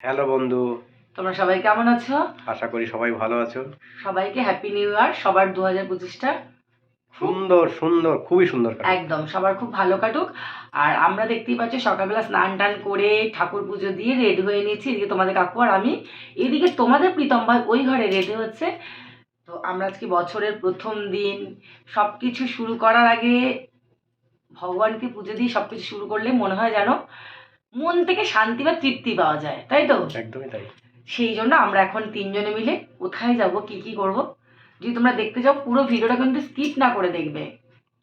Hello বন্ধু। তোমরা সবাই কেমন আছো? আশা করি সবাই ভালো আছো। সবাইকে হ্যাপি নিউ ইয়ার সবার দু হাজার পঁচিশটা সুন্দর সুন্দর খুবই সুন্দর একদম সবার খুব ভালো কাটুক। আর আমরা দেখতেই পাচ্ছি সকালবেলা স্নান টান করে ঠাকুর পুজো দিয়ে রেডি হয়ে নিয়েছি। এদিকে তোমাদের কাকু আর আমি। এদিকে তোমাদের প্রীতম ভাই ওই ঘরে রেডি হচ্ছে। তো আমরা আজকে বছরের প্রথম দিন। সব কিছু শুরু করার আগে ভগবানকে পুজো দিয়ে সব কিছু শুরু করলে মনে হয় যেন মন থেকে শান্তি বা তৃপ্তি পাওয়া যায় তাই তো? একদমই তাই। সেই জন্য আমরা এখন তিনজনে মিলে কোথায় যাব কি কি করব যদি তোমরা দেখতে যাও পুরো ভিডিওটা কিন্তু স্কিপ না করে দেখবে।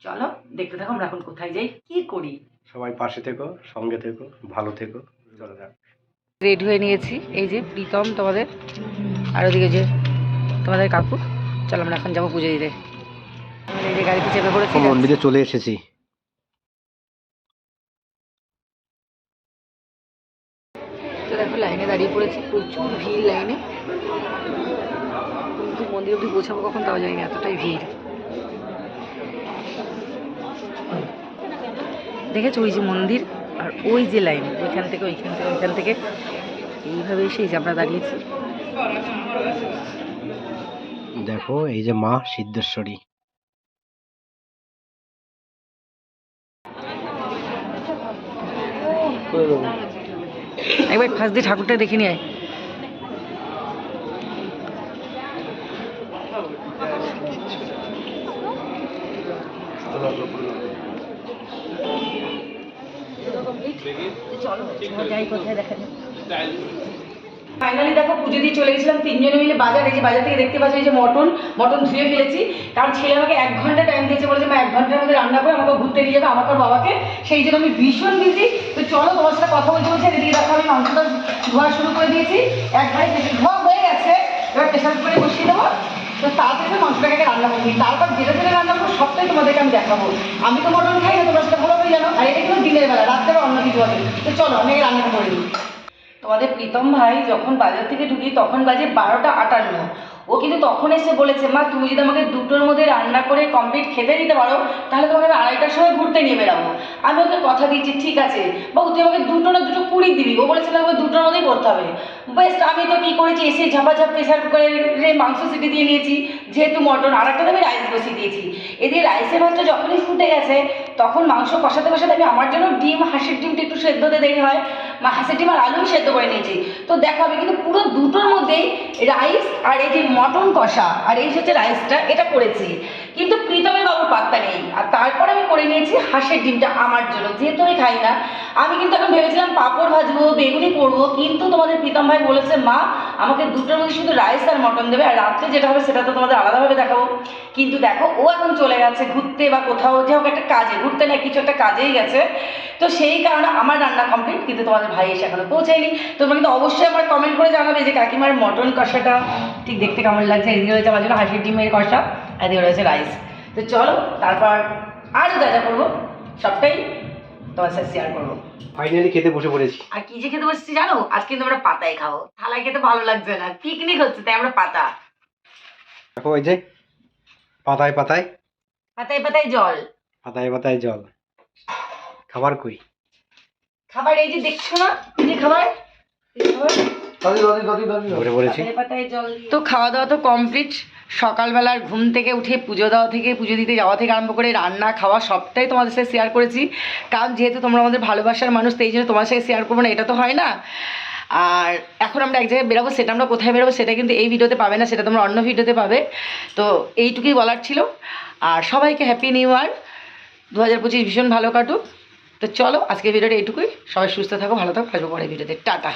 চলো দেখতে থাকো আমরা এখন কোথায় যাই কি করি? সবাই পাশে থেকো সঙ্গে থেকো ভালো থেকো চলো যাক। রেডি হয়ে নিয়েছি এই যে প্রীতম তোমাদের আর ওদিকে যে তোমাদের কাকু। চলো আমরা এখন যাব পুজো দিতে। আমরা এই যে গাড়িতে চেপে পড়েছি। মন্দিরে চলে এসেছি। লাইনে দাঁড়িয়ে পড়েছি প্রচুর ভিড় লাইনে। কিন্তু মন্দির অব্দি পৌঁছাবো কখন তাও জানি না এতটাই ভিড়। দেখেছ ওই যে মন্দির আর ওই যে লাইন ওইখান থেকে ওইখান থেকে ওইখান থেকে। এইভাবে এসে এই যে আমরা দাঁড়িয়েছি। দেখো এই যে মা সিদ্ধেশ্বরী। একবার ফার্স্ট দিয়ে ঠাকুরটা দেখে নিয়ে আয়। ফাইনালি দেখো, পুজো দিয়ে চলে গেছিলাম, তিনজনে মিলে বাজার, এই যে বাজার থেকে দেখতে পাচ্ছি যে মটন মটন ধুয়ে ফেলেছি। কারণ ছেলে আমাকে এক ঘণ্টা টাইম দিয়েছে, বলেছে, মা, এক ঘণ্টার মধ্যে রান্না করে আমাকে ঘুরতে নিয়ে যাবে আমাকে বাবাকে? সেই জন্য আমি ভীষণ বিজি তো চলো, তোমার সাথে কথা বলতে বলছি এদিকে দেখো, আমি মাংসটা ধোয়া শুরু করে দিয়েছি। এক ভাই প্রেশার ধোয়া হয়ে গেছে, এবার প্রেশার করে বসিয়ে দেবো। তো তাড়াতাড়ি মাংসটাকে রান্না করবি? তারপর যেটা যেটা রান্না করব, সবটাই তোমাদেরকে আমি দেখাবো। আমি তো মটন খাই না, তোমরা ভালো করে জানো। আর এটা কিন্তু দিনের বেলা, রাত্রে আবার অন্য কিছু হবে। তো চলো, আমি রান্নাটা করে নিই। তোমাদের প্রীতম ভাই যখন বাজার থেকে ঢুকি, তখন বাজে বারোটা আটান্ন। ও কিন্তু তখন এসে বলেছে, মা, তুমি যদি আমাকে দুটোর মধ্যে রান্না করে কমপ্লিট খেতে দিতে পারো, তাহলে তোমাকে আমি আড়াইটার সময় ঘুরতে নিয়ে বেরাবো আমি ওকে কথা দিয়েছি ঠিক আছে, বাবু, তুই আমাকে দুটো না দুটো কুড়ি দিবি। ও বলেছে, না, আমাকে দুটোর মধ্যেই করতে হবে। বেস্ট আমি তো কী করেছি, এসে ঝাপাঝাপ প্রেশার কুকারে মাংস সিটি দিয়ে নিয়েছি। যেহেতু মটন আর একটা আমি রাইস বসিয়ে দিয়েছি। এদিকে রাইসের ভাতটা যখনই ফুটে গেছে তখন মাংস কষাতে কষাতে আমি আমার জন্য ডিম, হাঁসের ডিমটা একটু সেদ্ধ হতে দেরি হয়। মা, হাঁসের ডিম আর আলু সেদ্ধ করে নিয়েছি। তো দেখো, আমি কিন্তু পুরো দুটোর মধ্যেই রাইস আর এই যে মটন কষা আর এই হচ্ছে রাইসটা এটা করেছি। কিন্তু প্রীতমের বাবুর পাত্তা নেই। আর তারপর আমি করে নিয়েছি হাঁসের ডিমটা আমার জন্য। যেহেতু আমি খাই না, আমি কিন্তু এখন ভেবেছিলাম পাঁপড় ভাজবো, বেগুনি করব, কিন্তু তোমাদের প্রীতম ভাই বলেছে, মা, আমাকে দুটোর মধ্যে শুধু রাইস আর মটন দেবে, আর রাত্রে যেটা হবে সেটা তো তোমাদের আলাদাভাবে দেখাবো। কিন্তু দেখো, ও এখন চলে গেছে ঘুরতে বা কোথাও যে হোক একটা কাজে। ঘুরতে না কিছু একটা কাজেই গেছে। তো সেই কারণে আমার রান্না কমপ্লিট কিন্তু তোমাদের ভাই এসে এখনও পৌঁছায়নি। তোমরা কিন্তু অবশ্যই আমার কমেন্ট করে জানাবে যে কাকিমার মটন কষাটা ঠিক দেখতে কেমন লাগছে? এদিকে রয়েছে আমার জন্য হাঁসির ডিমের কষা আর এদিকে রয়েছে রাইস তো চলো তারপর আরও যা যা করব সবটাই তোমার সাথে শেয়ার করব। ফাইনালি খেতে বসে পড়েছি। আর কি যে খেতে বসছি জানো? আজকে কিন্তু আমরা পাতায় খাব। থালায় খেতে ভালো লাগছে না। পিকনিক হচ্ছে তাই আমরা পাতা। দেখো ওই যে পাতায় পাতায়। পাতায় পাতায় জল। পাতায় পাতায় জল। খাবার কই? খাবার এই যে দেখছ না? এই যে খাবার? তো খাওয়া দাওয়া তো কমপ্লিট সকালবেলার ঘুম থেকে উঠে পুজো দেওয়া থেকে পুজো দিতে যাওয়া থেকে আরম্ভ করে রান্না খাওয়া সবটাই তোমাদের সাথে শেয়ার করেছি। কারণ যেহেতু তোমরা আমাদের ভালোবাসার মানুষ তো এই জন্য তোমার সাথে শেয়ার করব না এটা তো হয় না। আর এখন আমরা এক জায়গায় বেরোবো সেটা আমরা কোথায় বেরোবো সেটা কিন্তু এই ভিডিওতে পাবে না সেটা তোমরা অন্য ভিডিওতে পাবে। তো এইটুকুই বলার ছিল। আর সবাইকে হ্যাপি নিউ ইয়ার দু হাজার পঁচিশ ভীষণ ভালো কাটুক। তো চলো, আজকের ভিডিওটা এইটুকুই। সবাই সুস্থ থাকো, ভালো থাকো, আসব পরে ভিডিওতে। টাটা।